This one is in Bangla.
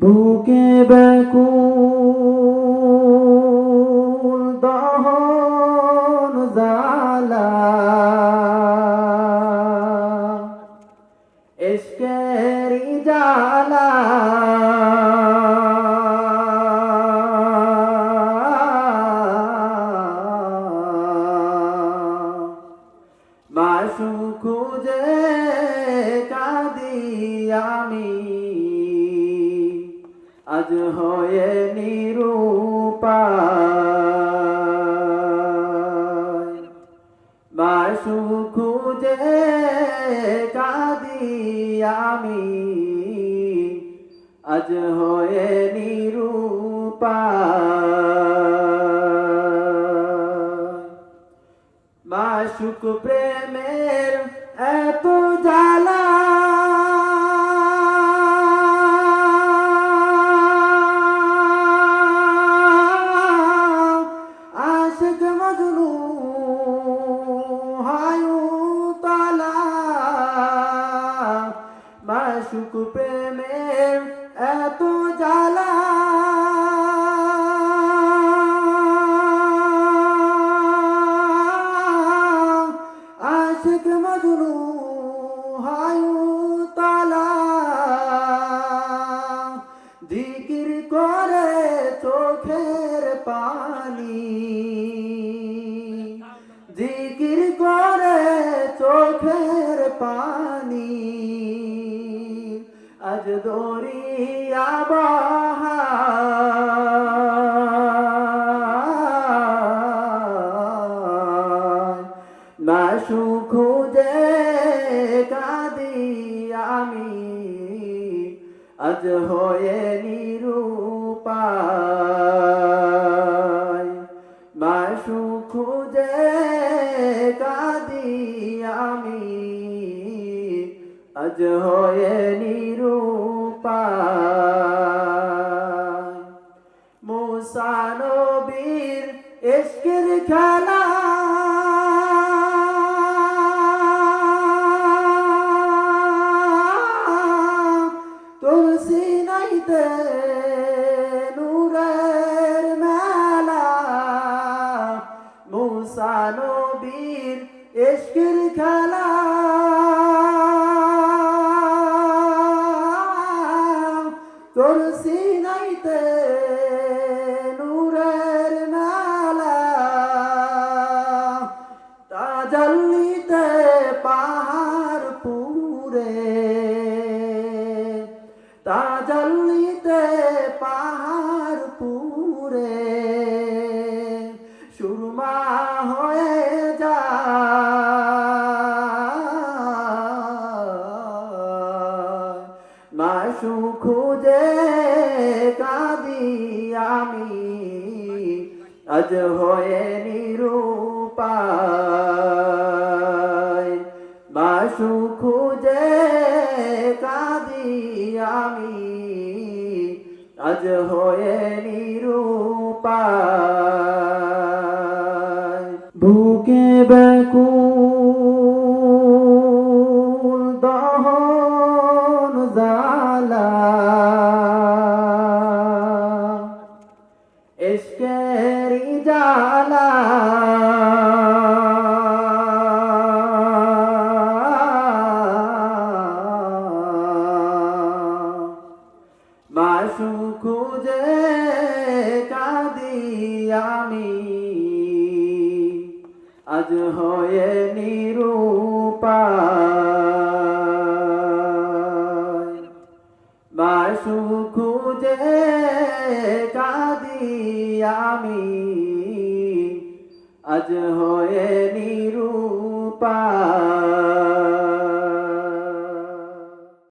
বুকে ব্যাকুল দহন জালা এসকেরি জালা মাসু খুঁজে কাঁদি আমি। আজ হয়ে নিরূপায় মাসু খুঁজে কাঁদি আমি। আজ হয়ে নিরূপায় মাসুক প্রেমের এত মাসুক প্রেমের এত জ্বালা। আশিক মজনু হায়ু তালা জিকির করে চোখের পানি। জিকির করে চোখের পানি। আজ দরিয়া বাহায় মাসু খুঁজে কাঁদি আমি আজ হয়ে নিরূপায়। মাসু খুঁজে কাঁদি আমি আজ হয়ে নিরূপায় মুসানবীর এশকের খেলা। তুলসী নাইতে নূরের খেলা। তুলসী নাইতে নূরের মেলা তাজল্লিতে পাহাড় পুরে তাজল্লিতে পাহাড় পুরে সুরমা মাসু খুঁজে কাঁদি আমি। আজ হয়ে নিরূপায়। মাসু খুঁজে কাঁদি আমি। আজ হয়ে নিরূপায়। বুকে ব্যাকুল আজ হয়ে নিরূপা। বাসু খুঁজে কাঁদি আমি। আজ হয়ে নিরূপায়